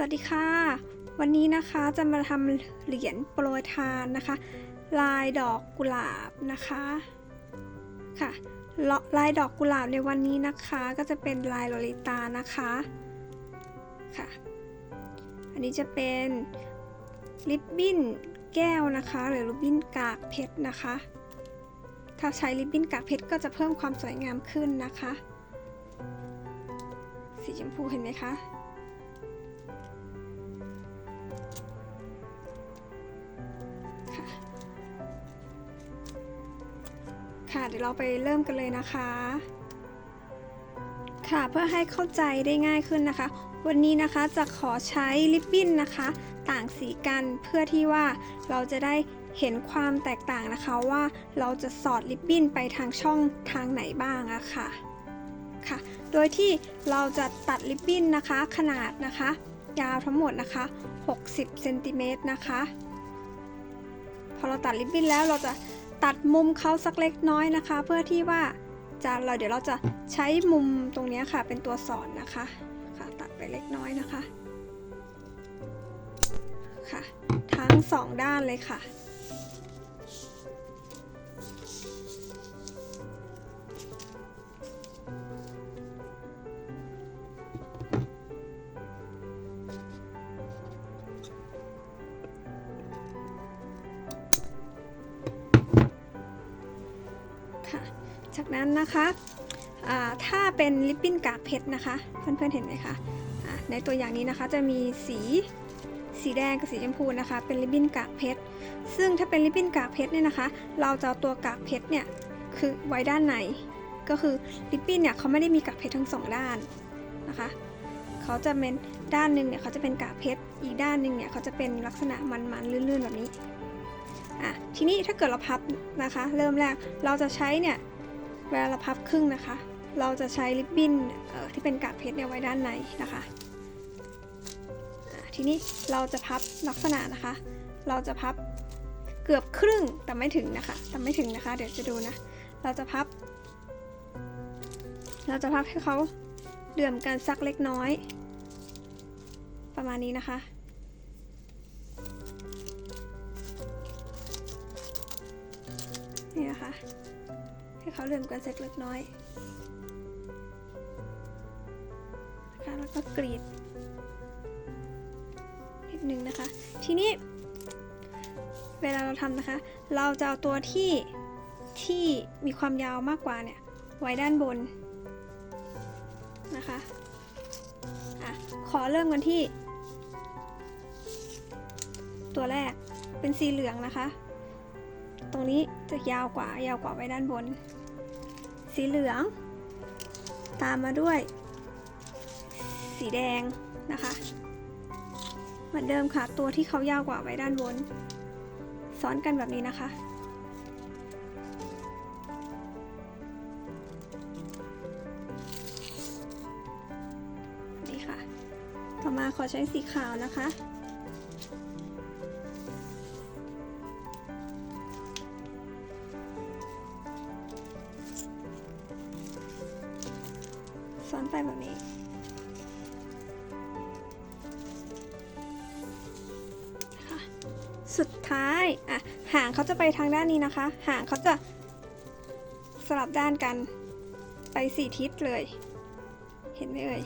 สวัสดีค่ะ วันนี้นะคะจะมาทำเหรียญโปรยทานนะคะ ลายดอกกุหลาบนะคะค่ะลลายดอกกุหลาบในวันนี้นะคะ ก็จะเป็นลายโลลิตานะคะค่ะ อันนี้จะเป็นริบบิ้นแก้วนะคะ หรือริบบิ้นกากเพชรนะคะ ถ้าใช้ริบบิ้นกากเพชรก็จะเพิ่มความสวยงามขึ้นนะคะ สีชมพูเห็นไหมคะ ค่ะเดี๋ยวเราไปเริ่มกันเลยนะคะ ค่ะเพื่อให้เข้าใจได้ง่ายขึ้นนะคะ วันนี้นะคะจะขอใช้ลิปบิ้นนะคะ ต่างสีกันเพื่อที่ว่าเราจะได้เห็นความแตกต่างนะคะว่าเราจะสอดลิปบิ้นไปทางช่องทางไหนบ้างอะค่ะค่ะ โดยที่เราจะตัดลิปบิ้นนะคะขนาดนะคะ ยาวทั้งหมดนะคะ 60เซนติเมตรนะคะ พอเราตัดริบบิ้นแล้วเราจะ ตัดมุมเขาสักเล็กน้อยนะคะ เพื่อที่ว่าจะเราเดี๋ยวเราจะใช้มุมตรงนี้ค่ะ เป็นตัวสอนนะคะค่ะตัดไปเล็กน้อยนะคะค่ะ ทั้งสองด้านเลยค่ะ นั้นนะคะถ้าเป็นลิปบิ้นกากเพชรนะคะ เพื่อนๆเห็นไหมคะอ่าในตัวอย่างนี้นะคะจะมีสีสีแดงกับสีชมพูนะคะ เป็นลิปบิ้นกากเพชร ซึ่งถ้าเป็นลิปบิ้นกากเพชรเนี่ยนะคะ เราจะเอาตัวกากเพชรเนี่ยคือไว้ด้านใน ก็คือลิปบิ้นเนี่ยเขาไม่ได้มีกากเพชรทั้งสองด้านนะคะเขาจะเป็นด้านหนึ่งเนี่ยเขาจะเป็นกากเพชร อีกด้านหนึ่งเนี่ยเขาจะเป็นลักษณะมันๆลื่นๆแบบนี้อะทีนี้ถ้าเกิดเราพับนะคะ เริ่มแรกเราจะใช้เนี่ย เวลาเราพับครึ่งนะคะ เราจะใช้ริบบิ้นที่เป็นกากเพชรเนี่ยไว้ด้านในนะคะทีนี้เราจะพับลักษณะนะคะ เราจะพับเกือบครึ่งแต่ไม่ถึงนะคะ แต่ไม่ถึงนะคะ เดี๋ยวจะดูนะ เราจะพับ เราจะพับให้เขาเดื่อมกันสักเล็กน้อย ประมาณนี้นะคะ เขาเหลื่อมกันสักเล็กน้อยนะคะแล้วก็กรีดนิดนึงนะคะ ทีนี้ เวลาเราทำนะคะ เราจะเอาตัวที่ที่มีความยาวมากกว่าเนี่ยไว้ด้านบนนะคะอะขอเริ่มกันที่ ตัวแรกเป็นสีเหลืองนะคะ ตรงนี้จะยาวกว่ายาวกว่าไว้ด้านบน สีเหลือง ตามมาด้วย สีแดงนะคะ เหมือนเดิมค่ะ ตัวที่เขายาวกว่าไว้ด้านบน ซ้อนกันแบบนี้นะคะนี่ค่ะ ต่อมาขอใช้สีขาวนะคะ แบบนี้ค่ะสุดท้าย อะ หางเขาจะไปทางด้านนี้นะคะ หางเขาจะสลับด้านกันไปสี่ทิศเลย เห็นไหมเอ่ย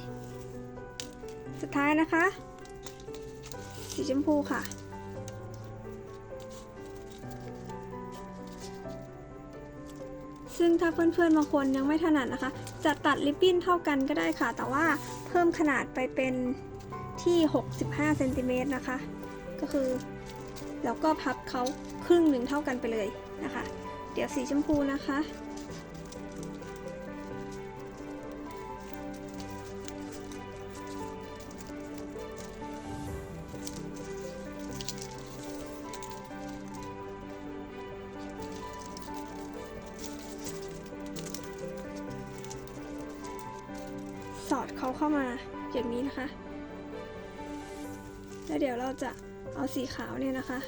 สุดท้ายนะคะ สีชมพูค่ะซึ่งถ้าเพื่อนๆบางคนยังไม่ถนัดนะคะ จะตัดริบบิ้นเท่ากันก็ได้ค่ะ แต่ว่าเพิ่มขนาดไปเป็นที่ 65เซนติเมตรนะคะ ก็คือ แล้วก็พับเขาครึ่งหนึ่งเท่ากันไปเลยนะคะ เดี๋ยวสีชมพูนะคะ สอดเขาเข้ามาอย่างนี้นะคะ แล้วเดี๋ยวเราจะเอาสีขาวเนี่ยนะคะ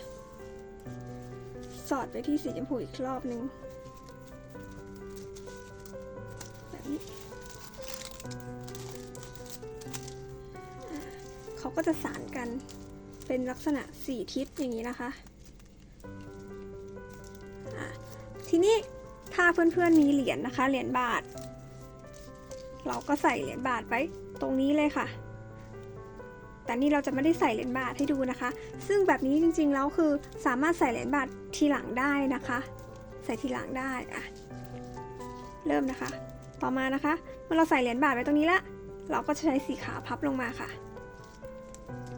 สอดไปที่สีชมพูอีกรอบนึงแบบนี้อ่าก็จะสานกันเป็นลักษณะสี่ทิศอย่างนี้นะคะะทีนี้ถ้าเพื่อนๆมีเหรียญนะคะ เหรียญบาท เราก็ใส่เหรียญบาทไว้ตรงนี้เลยค่ะ แต่นี่เราจะไม่ได้ใส่เหรียญบาทให้ดูนะคะ ซึ่งแบบนี้จริงๆแล้วคือสามารถใส่เหรียญบาททีหลังได้นะคะ ใส่ทีหลังได้อะเริ่มนะคะ ต่อมานะคะ เมื่อเราใส่เหรียญบาทไว้ตรงนี้ละ เราก็จะใช้สีขาวพับลงมาค่ะ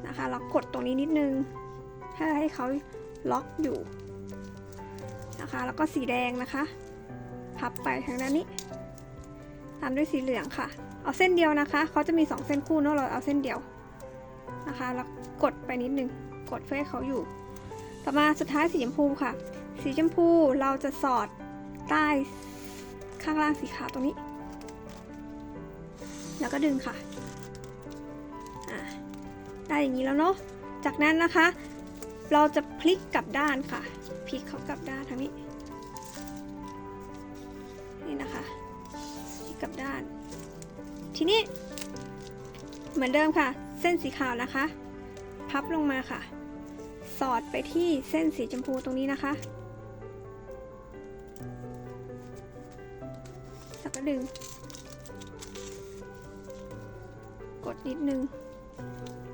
นะคะ เรากดตรงนี้นิดนึงเพื่อให้เขาล็อกอยู่นะคะ แล้วก็สีแดงนะคะ พับไปทางด้านนี้ ตามด้วยสีเหลืองค่ะ เอาเส้นเดียวนะคะเขาจะมี 2 เส้นคู่เนอะเราเอาเส้นเดียวนะคะ แล้วกดไปนิดนึง กดเพื่อให้เขาอยู่ ต่อมาสุดท้ายสีชมพูค่ะ สีชมพูเราจะสอดใต้ข้างล่างสีขาวตรงนี้ แล้วก็ดึงค่ะได้อย่างนี้แล้วเนาะ จากนั้นนะคะ เราจะพลิกกลับด้านค่ะ พลิกเขากลับด้านทางนี้ นี่นะคะ กับด้าน ทีนี้ เหมือนเดิมค่ะ เส้นสีขาวนะคะ พับลงมาค่ะ สอดไปที่เส้นสีชมพูตรงนี้นะคะ แล้วก็ดึง กดนิดนึง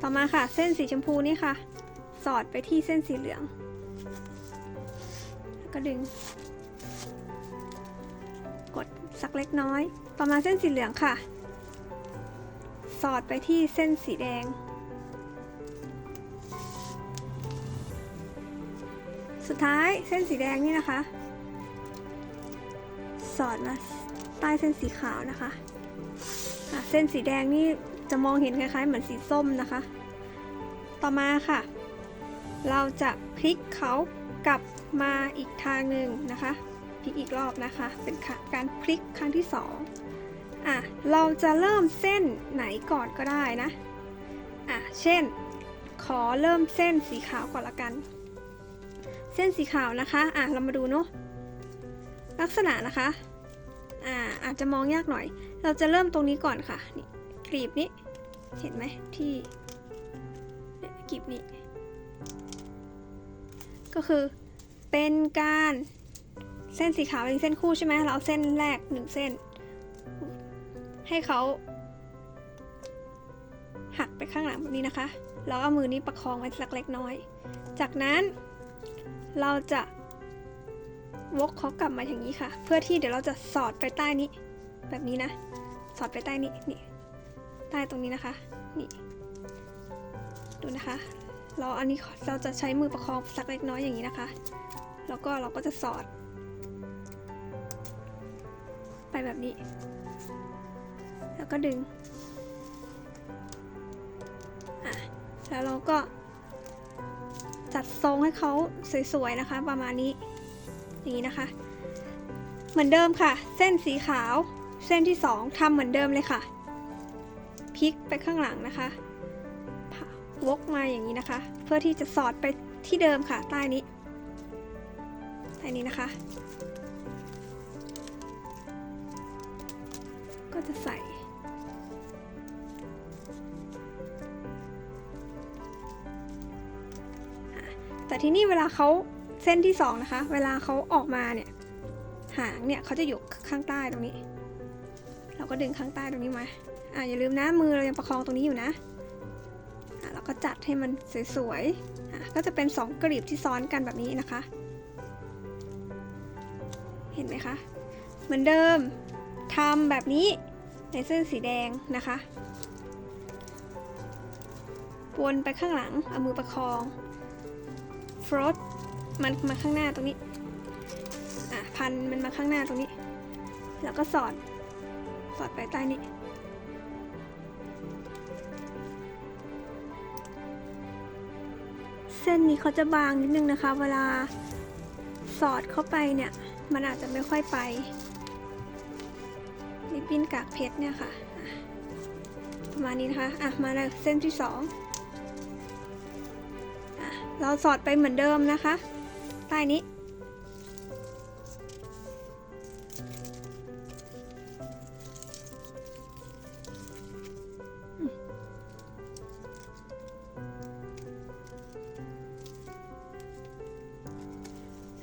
ต่อมาค่ะ เส้นสีชมพูนี่ค่ะ สอดไปที่เส้นสีเหลือง แล้วก็ดึง กเล็กน้อยต่อมาเส้นสีเหลืองค่ะ สอดไปที่เส้นสีแดง สุดท้ายเส้นสีแดงนี่นะคะ สอดมาใต้เส้นสีขาวนะคะะเส้นสีแดงนี่จะมองเห็นคล้ายๆ เหมือนสีส้มนะคะ ต่อมาค่ะ เราจะพลิกเขากลับมาอีกทางหนึ่งนะคะ พลิกอีกรอบนะคะ เป็นค่ะการพลิกครั้งที่สองอะเราจะเริ่มเส้นไหนก่อนก็ได้นะอะเช่น ขอเริ่มเส้นสีขาวก่อนละกัน เส้นสีขาวนะคะอะเรามาดูเนาะลักษณะนะคะอ่าอาจจะมองยากหน่อย เราจะเริ่มตรงนี้ก่อนค่ะนี่กลีบนี้เห็นไหมที่กลีบนี้ก็คือเป็นการ เส้นสีขาวเป็นเส้นคู่ใช่ไหมเราเอาเส้นแรกหนึ่งเส้น ให้เขาหักไปข้างหลังแบบนี้นะคะ แล้วเอามือนี้ประคองไว้สักเล็กน้อย จากนั้นเราจะวกเขากลับมาอย่างนี้ค่ะ เพื่อที่เดี๋ยวเราจะสอดไปใต้นี้ แบบนี้นะ สอดไปใต้นี้นี่ใต้ตรงนี้นะคะ นี่ ดูนะคะ เราอันนี้เราจะใช้มือประคองสักเล็กน้อยอย่างนี้นะคะ แล้วก็เราก็จะสอด แบบนี้ แล้วก็ดึงอะแล้วเราก็ จัดทรงให้เขาสวยๆนะคะ ประมาณนี้อย่างนี้นะคะ เหมือนเดิมค่ะ เส้นสีขาว เส้นที่สองทำเหมือนเดิมเลยค่ะพลิกไปข้างหลังนะคะวกมาอย่างนี้นะคะ เพื่อที่จะสอดไปที่เดิมค่ะ ใต้นี้ใต้นี้นะคะ จะใส่ แต่ที่นี่เวลาเขาเส้นที่สองนะคะ เวลาเขาออกมาเนี่ย หางเนี่ยเขาจะอยู่ข้างใต้ตรงนี้ เราก็ดึงข้างใต้ตรงนี้มา อ่าอย่าลืมนะมือเรายังประคองตรงนี้อยู่นะ อ่าเราก็จัดให้มันสวยๆ อ่าก็จะเป็นสองกลีบที่ซ้อนกันแบบนี้นะคะ เห็นไหมคะ เหมือนเดิมทำแบบนี้ ในเส้นสีแดงนะคะ วนไปข้างหลัง เอามือประคองฟรอตมันมาข้างหน้าตรงนี้ อะ พันมันมาข้างหน้าตรงนี้ แล้วก็สอด สอดไปใต้นี้ เส้นนี้เขาจะบางนิดนึงนะคะ เวลาสอดเข้าไปเนี่ย มันอาจจะไม่ค่อยไป ริบปิ้นกากเพชรเนี่ยค่ะ ประมาณนี้นะคะ อะ มาในเส้นที่สองอเราสอดไปเหมือนเดิมนะคะ ใต้นี้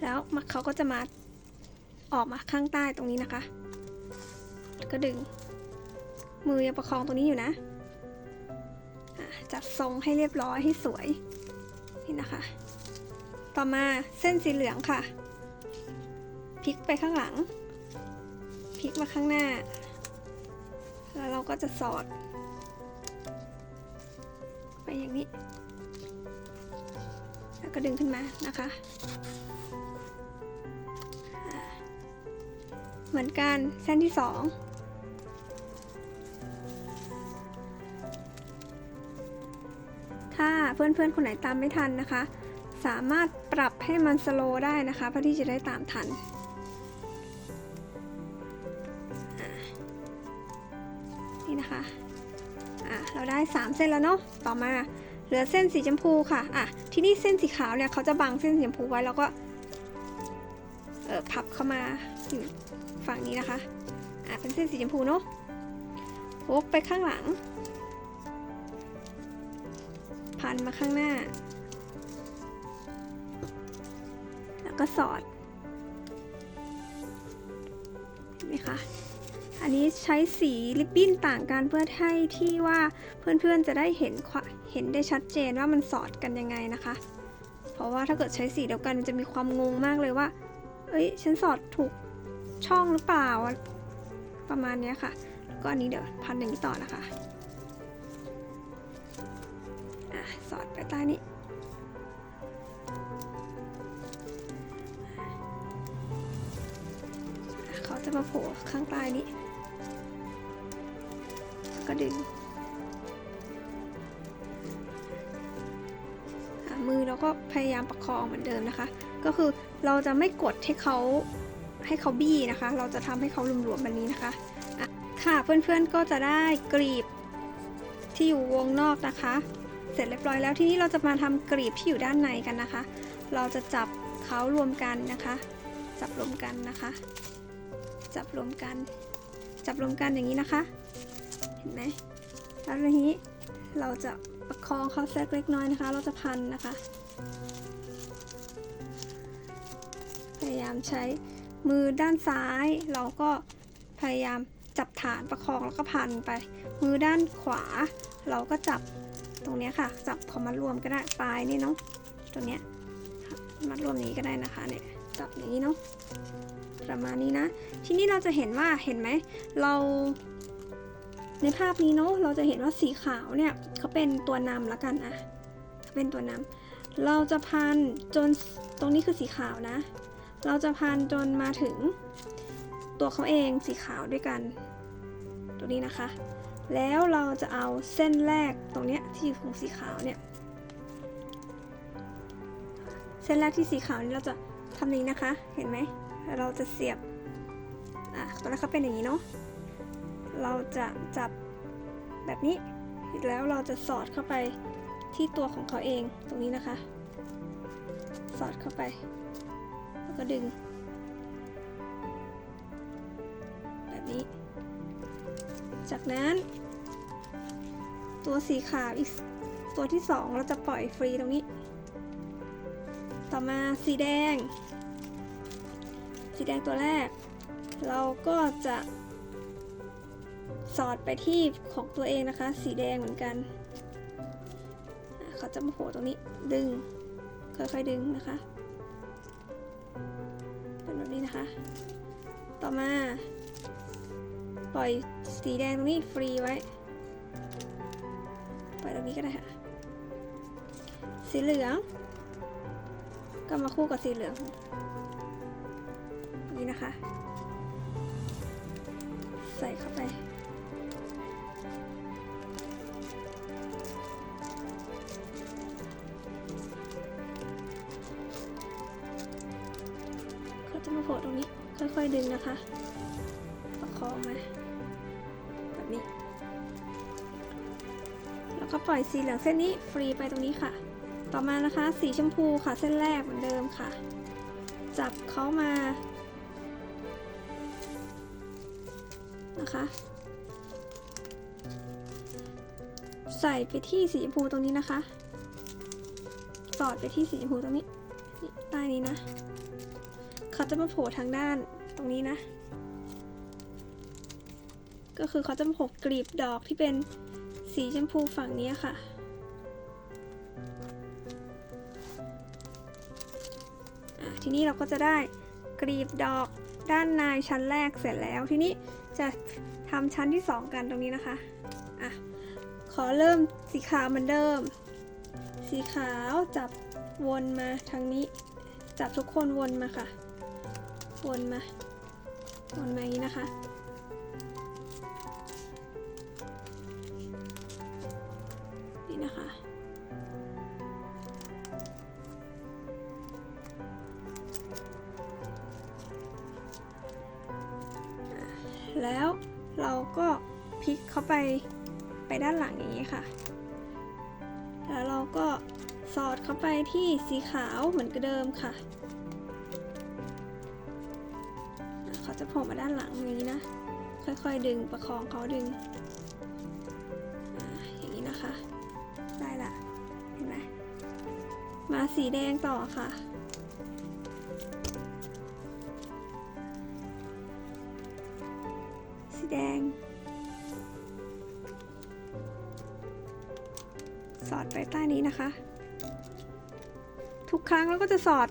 แล้วเขาก็จะมาออกมาข้างใต้ตรงนี้นะคะ ก็ดึง มือยังประคองตรงนี้อยู่นะจัดทรงให้เรียบร้อยให้สวย นี่นะคะ ต่อมาเส้นสีเหลืองค่ะ พลิกไปข้างหลัง พลิกมาข้างหน้า แล้วเราก็จะสอด ไปอย่างนี้ แล้วก็ดึงขึ้นมานะคะ เหมือนกันเส้นที่สอง เพื่อนๆคนไหนตามไม่ทันนะคะ สามารถปรับให้มันสโลว์ได้นะคะเพื่อที่จะได้ตามทันนี่นะคะอะเราได้ 3 เส้นแล้วเนาะต่อมาเหลือเส้นสีชมพูค่ะอะที่นี่เส้นสีขาวเนี่ยเขาจะบังเส้นสีชมพูไว้แล้วก็เออพับเข้ามาอยู่ฝั่งนี้นะคะ อะเป็นเส้นสีชมพูเนาะวกไปข้างหลัง พันมาข้างหน้า แล้วก็สอด เห็นไหมคะ อันนี้ใช้สีริบบิ้นต่างกันเพื่อให้ที่ว่าเพื่อนๆจะได้เห็นเห็นได้ชัดเจนว่ามันสอดกันยังไงนะคะ เพราะว่าถ้าเกิดใช้สีเดียวกันมันจะมีความงงมากเลยว่า เอ้ย ฉันสอดถูกช่องหรือเปล่า ประมาณนี้ค่ะแล้วก็อันนี้เดี๋ยวพันอย่างนี้ต่อนะคะ สอดไปใต้นี้เขาจะมาโผล่ข้างใต้นี้ ก็ดึงมือเราก็พยายามประคองเหมือนเดิมนะคะ ก็คือเราจะไม่กดให้เขาให้เขาบี้นะคะ เราจะทำให้เขาหลวมๆแบบนี้นะคะค่ะเพื่อนๆก็จะได้กรีบที่อยู่วงนอกนะคะ เสร็จเรียบร้อยแล้วทีนี้เราจะมาทำกรีบที่อยู่ด้านในกันนะคะ เราจะจับเขารวมกันนะคะ จับรวมกันนะคะ จับรวมกัน จับรวมกันอย่างนี้นะคะ เห็นไหมแล้วทีนี้เราจะประคองเขาสักเล็กน้อยนะคะ เราจะพันนะคะ พยายามใช้มือด้านซ้าย เราก็พยายามจับฐานประคองแล้วก็พันไป มือด้านขวา เราก็จับ ตรงนี้ค่ะ จับพอมัดรวมก็ได้ปลายนี่เนาะตรงเนี้ยมัดรวมนี้ก็ได้นะคะเนี่ยจับอย่างนี้เนาะประมาณนี้นะ ทีนี้เราจะเห็นว่าเห็นไหมเราในภาพนี้เนาะเราจะเห็นว่าสีขาวเนี่ยเขาเป็นตัวนำละกันอะเขาเป็นตัวนำเราจะพันจนตรงนี้คือสีขาวนะ เราจะพันจนมาถึงตัวเขาเองสีขาวด้วยกัน ตัวนี้นะคะ แล้วเราจะเอาเส้นแรกตรงเนี้ยที่อยู่ของสีขาวเนี่ยเส้นแรกที่สีขาวนี่เราจะทำนี้นะคะ เห็นไหม เราจะเสียบ อะตอนแรกเขาเป็นอย่างนี้เนาะ เราจะจับแบบนี้ แล้วเราจะสอดเข้าไปที่ตัวของเขาเองตรงนี้นะคะ สอดเข้าไป แล้วก็ดึง แบบนี้ จากนั้น ตัวสีขาวอีกตัวที่สองเราจะปล่อยฟรีตรงนี้ ต่อมาสีแดง สีแดงตัวแรก เราก็จะ สอดไปที่ของตัวเองนะคะ สีแดงเหมือนกัน เขาจะมาโผล่ตรงนี้ดึง ค่อยๆดึงนะคะเป็นแบบนี้นะคะ ต่อมา ปล่อย สีแดงตรงนี้ฟรีไว้ปล่อยตรงนี้ก็ได้ค่ะ สีเหลือง ก็มาคู่กับสีเหลือง นี่นะคะ ใส่เข้าไปเขาจะมาโผล่ตรงนี้ ค่อยๆดึงนะคะ ประคองมา ก็ปล่อยสีเหลืองเส้นนี้ฟรีไปตรงนี้ค่ะ ต่อมานะคะสีชมพูค่ะเส้นแรกเหมือนเดิมค่ะ จับเขามานะคะใส่ไปที่สีชมพูตรงนี้นะคะ สอดไปที่สีชมพูตรงนี้ใต้นี้นะ เขาจะมาโผล่ทางด้านตรงนี้นะ ก็คือเขาจะมาโผล่กลีบดอกที่เป็น สีชมพูฝั่งนี้ค่ะ ทีนี้เราก็จะได้กลีบดอกด้านในชั้นแรกเสร็จแล้ว ทีนี้จะทำชั้นที่สองกันตรงนี้นะคะ อะ ขอเริ่มสีขาวเหมือนเดิม สีขาวจับวนมาทางนี้ จับทุกคนวนมาค่ะ วนมา วนมาอย่างนี้นะคะ แล้วเราก็พลิกเข้าไปไปด้านหลังอย่างนี้ค่ะ แล้วเราก็สอดเข้าไปที่สีขาวเหมือนเดิมค่ะ เขาจะโผล่มาด้านหลังอย่างนี้นะ ค่อยๆดึงประคองเขาดึงอย่างนี้นะคะ ได้ละ เห็นไหม มาสีแดงต่อค่ะ ทุกครั้งเราก็จะสอด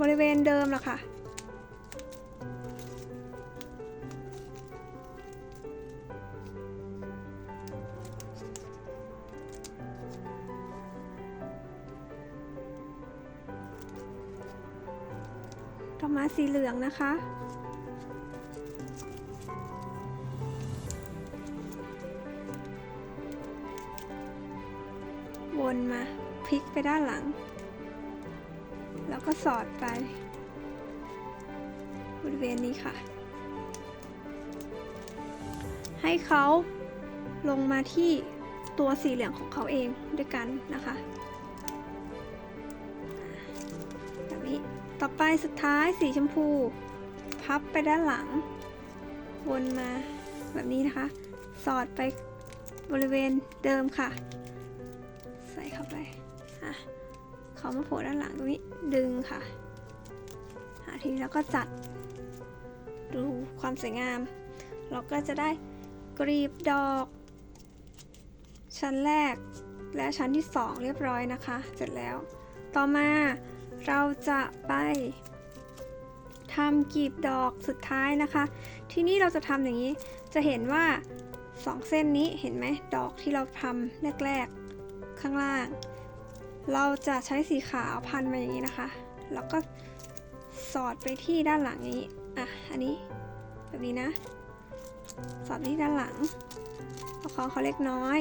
บริเวณเดิมแหละค่ะ ต่อมาสีเหลืองนะคะวนมาพลิกไปด้านหลัง แล้วก็สอดไปบริเวณนี้ค่ะ ให้เขาลงมาที่ตัวสีเหลืองของเขาเองด้วยกันนะคะแบบนี้ต่อไปสุดท้ายสีชมพู พับไปด้านหลัง วนมาแบบนี้นะคะ สอดไปบริเวณเดิมค่ะ ใส่เข้าไปอะ เขามาโผล่ด้านหลังตรงนี้ดึงค่ะอะทีนี้เราก็จัด ดูความสวยงาม เราก็จะได้กรีบดอก ชั้นแรกและชั้นที่สองเรียบร้อยนะคะ เสร็จแล้ว ต่อมาเราจะไปทำกลีบดอกสุดท้ายนะคะ ที่นี่เราจะทำอย่างนี้จะเห็นว่าสองเส้นนี้เห็นไหมดอกที่เราทำแรก ๆ ข้างล่าง เราจะใช้สีขาวพันมาอย่างนี้นะคะ แล้วก็สอดไปที่ด้านหลังอย่างนี้ อะ อันนี้แบบนี้นะ สอดไปที่ด้านหลังประคองเขาเล็กน้อย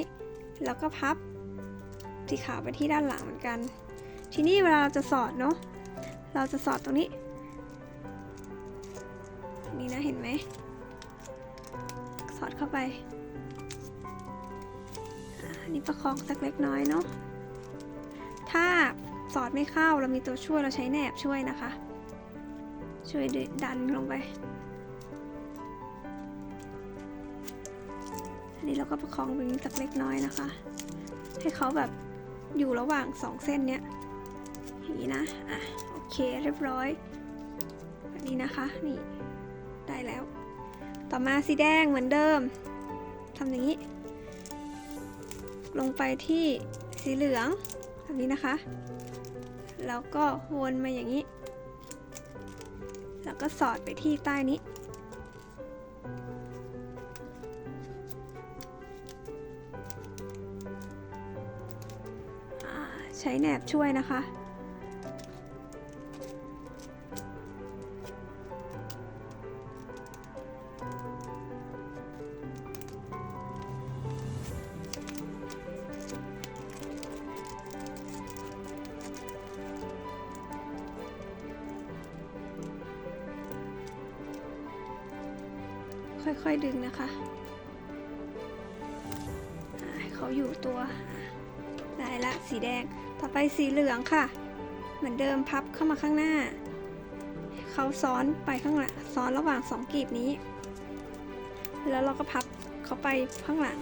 แล้วก็พับสีขาวไปที่ด้านหลังเหมือนกัน ทีนี้เวลาเราจะสอดเนาะ เราจะสอดตรงนี้ นี่นะเห็นไหม สอดเข้าไป อันนี้ประคองสักเล็กน้อยเนาะ ถ้าสอดไม่เข้าเรามีตัวช่วยเราใช้แหนบช่วยนะคะ ช่วยดันลงไปอันนี้เราก็ประคองตรงนี้สักเล็กน้อยนะคะ ให้เขาแบบอยู่ระหว่างสองเส้นเนี้ยอย่างนี้นะ อะ โอเค เรียบร้อยแบบนี้นะคะ นี่ ได้แล้ว ต่อมาสีแดงเหมือนเดิมทำอย่างนี้ ลงไปที่สีเหลือง แบบนี้นะคะ แล้วก็วนมาอย่างนี้ แล้วก็สอดไปที่ใต้นี้ ใช้แหนบช่วยนะคะ ค่อยๆดึงนะคะเขาอยู่ตัว ได้ละสีแดง ต่อไปสีเหลืองค่ะ เหมือนเดิมพับเข้ามาข้างหน้า เขาซ้อนไปข้างหลังซ้อนระหว่างสองกลีบนี้ แล้วเราก็พับเขาไปข้างหลัง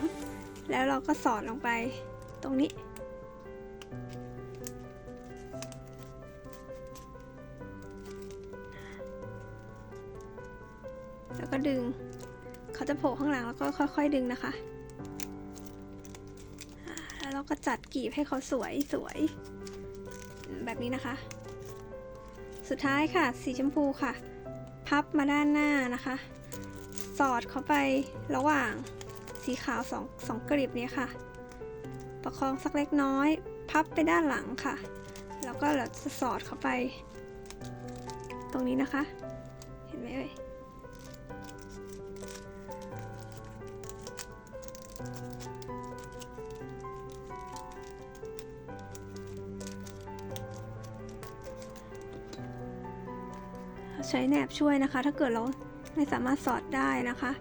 แล้วเราก็สอดลงไปตรงนี้ ค่อยๆดึงนะคะ แล้วเราก็จัดกีบให้เขาสวยสวย แบบนี้นะคะ สุดท้ายค่ะ สีชมพูค่ะ พับมาด้านหน้านะคะ สอดเข้าไประหว่างสีขาวสองสองกลีบนี้ค่ะ ประคองสักเล็กน้อย พับไปด้านหลังค่ะ แล้วก็เราจะสอดเข้าไป ตรงนี้นะคะ เห็นไหมเอ่ย ใช้แหนบช่วยนะคะ ถ้าเกิดเราไม่สามารถสอดได้นะคะ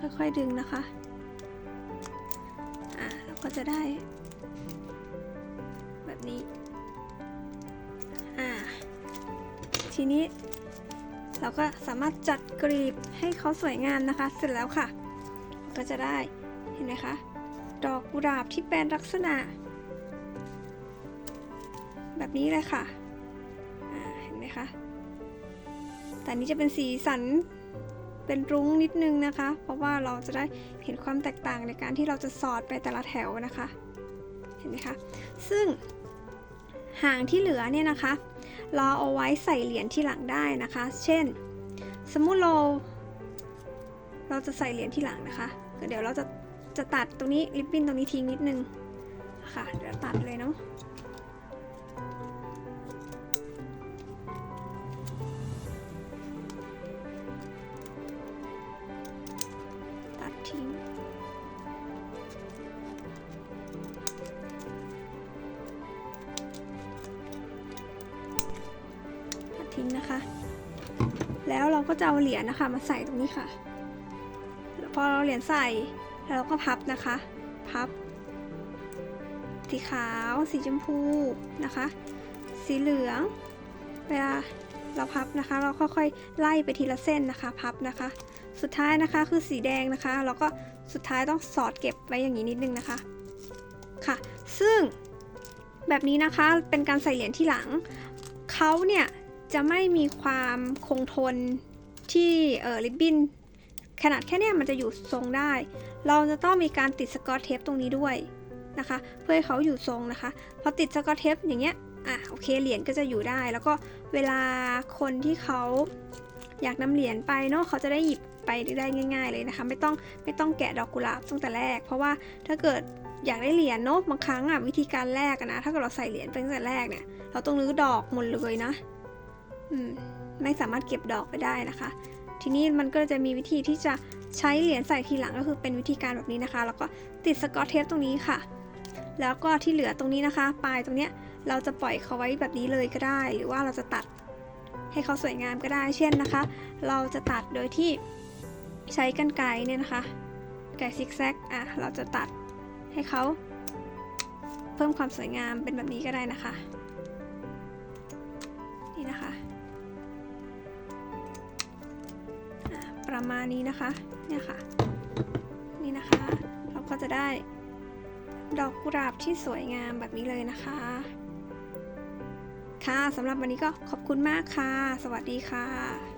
ค่อยๆดึงนะคะ อ่าเราก็จะได้ แบบนี้ อ่า ทีนี้ เราก็สามารถจัดกรีบให้เขาสวยงามนะคะ เสร็จแล้วค่ะ ก็จะได้ ห็นไหมคะ ดอกกุหลาบที่เป็นลักษณะ แบบนี้เลยค่ะเห็นไหมคะ แต่นี้จะเป็นสีสันเป็นรุ้งนิดนึงนะคะ เพราะว่าเราจะได้เห็นความแตกต่างในการที่เราจะสอดไปแต่ละแถวนะคะ เห็นไหมคะ ซึ่งหางที่เหลือเนี่ยนะคะเราเอาไว้ใส่เหรียญที่หลังได้นะคะ เช่น สมมุติเรา เราจะใส่เหรียญที่หลังนะคะ เดี๋ยวเราจะ จะตัดตรงนี้ริบบิ้นตรงนี้ทิ้งนิดนึงค่ะเดี๋ยวตัดเลยเนาะตัดทิ้งตัดทิ้งนะคะ แล้วเราก็จะเอาเหรียญนะคะมาใส่ตรงนี้ค่ะพอเราเหรียญใส่ เราก็พับนะคะ พับ สีขาว สีชมพูนะคะ สีเหลือง เวลาเราพับนะคะ เราค่อยๆไล่ไปทีละเส้นนะคะ พับนะคะ สุดท้ายนะคะคือสีแดงนะคะ เราก็สุดท้ายต้องสอดเก็บไว้อย่างนี้นิดนึงนะคะ ค่ะ ซึ่งแบบนี้นะคะเป็นการใส่เหรียญที่หลัง เขาเนี่ยจะไม่มีความคงทนที่เออริบบิ้นขนาดแค่เนี้ยมันจะอยู่ทรงได้ เราจะต้องมีการติดสกอตเทปตรงนี้ด้วยนะคะ เพื่อให้เขาอยู่ทรงนะคะ พอติดสกอตเทปอย่างเงี้ยอะโอเคเหรียญก็จะอยู่ได้ แล้วก็เวลาคนที่เขาอยากนำเหรียญไปเนาะเขาจะได้หยิบไปได้ง่าย ๆเลยนะคะ ไม่ต้องไม่ต้องแกะดอกกุหลาบตั้งแต่แรก เพราะว่าถ้าเกิดอยากได้เหรียญเนาะบางครั้งอะวิธีการแรกนะถ้าเกิดเราใส่เหรียญไปตั้งแต่แรกเนี่ย เราต้องรื้อดอกหมดเลยนะอืมไม่สามารถเก็บดอกไปได้นะคะ ทีนี้มันก็จะมีวิธีที่จะ ใช้เหรียญใส่ทีหลังก็คือเป็นวิธีการแบบนี้นะคะ แล้วก็ติดสกอตเทปตรงนี้ค่ะ แล้วก็ที่เหลือตรงนี้นะคะ ปลายตรงเนี้ยเราจะปล่อยเขาไว้แบบนี้เลยก็ได้ หรือว่าเราจะตัดให้เขาสวยงามก็ได้ เช่นนะคะ เราจะตัดโดยที่ใช้กรรไกรเนี่ยนะคะ ไกรซิกแซกอะ เราจะตัดให้เขาเพิ่มความสวยงามเป็นแบบนี้ก็ได้นะคะ นี่นะคะะประมาณนี้นะคะ เนี่ยค่ะ นี่นะคะ เราก็จะได้ดอกกุหลาบที่สวยงามแบบนี้เลยนะคะ ค่ะสำหรับวันนี้ก็ขอบคุณมากค่ะ สวัสดีค่ะ